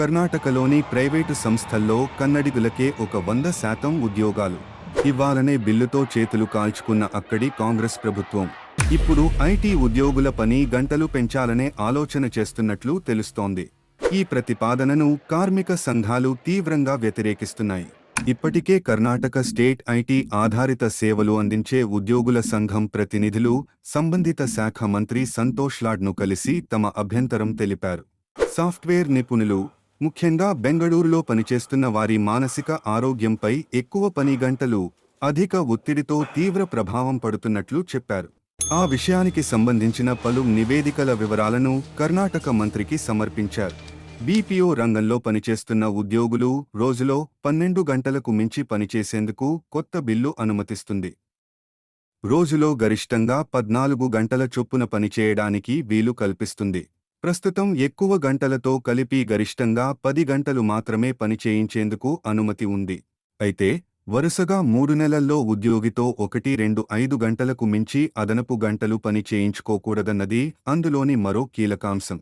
కర్ణాటకలోని ప్రైవేటు సంస్థల్లో కన్నడిగులకే ఒక వంద శాతం ఉద్యోగాలు. ఇవ్వాలనే బిల్లుతో చేతులు కాల్చుకున్న అక్కడి కాంగ్రెస్ ప్రభుత్వం. ఇప్పుడు ఐటీ ఉద్యోగుల పని గంటలు పెంచాలనే ఆలోచన చేస్తున్నట్లు తెలుస్తోంది. ఈ ప్రతిపాదనను కార్మిక సంఘాలు తీవ్రంగా వ్యతిరేకిస్తున్నాయి. ఇప్పటికే కర్ణాటక స్టేట్ ఐటీ ఆధారిత సేవలు అందించే ఉద్యోగుల సంఘం ప్రతినిధులు సంబంధిత శాఖ మంత్రి సంతోష్ లాడ్ను కలిసి తమ అభ్యంతరం తెలిపారు. సాఫ్ట్వేర్ నిపుణులు ముఖ్యంగా బెంగళూరులో పనిచేస్తున్న వారి మానసిక ఆరోగ్యంపై ఎక్కువ పని గంటలు అధిక ఒత్తిడితో తీవ్ర ప్రభావం పడుతున్నట్లు చెప్పారు. ఆ విషయానికి సంబంధించిన పలు నివేదికల వివరాలను కర్ణాటక మంత్రికి సమర్పించారు. బీపీఓ రంగంలో పనిచేస్తున్న ఉద్యోగులు రోజులో పన్నెండు గంటలకు మించి పనిచేసేందుకు కొత్త బిల్లు అనుమతిస్తుంది. రోజులో గరిష్టంగా పద్నాలుగు గంటల చొప్పున పనిచేయడానికి వీలు కల్పిస్తుంది. ప్రస్తుతం ఎక్కువ గంటలతో కలిపి గరిష్టంగా పది గంటలు మాత్రమే పనిచేయించేందుకు అనుమతి ఉంది. అయితే వరుసగా మూడు నెలల్లో ఉద్యోగితో ఒకటి రెండు ఐదు గంటలకు మించి అదనపు గంటలు పని చేయించుకోకూడదన్నది అందులోని మరో కీలకాంశం.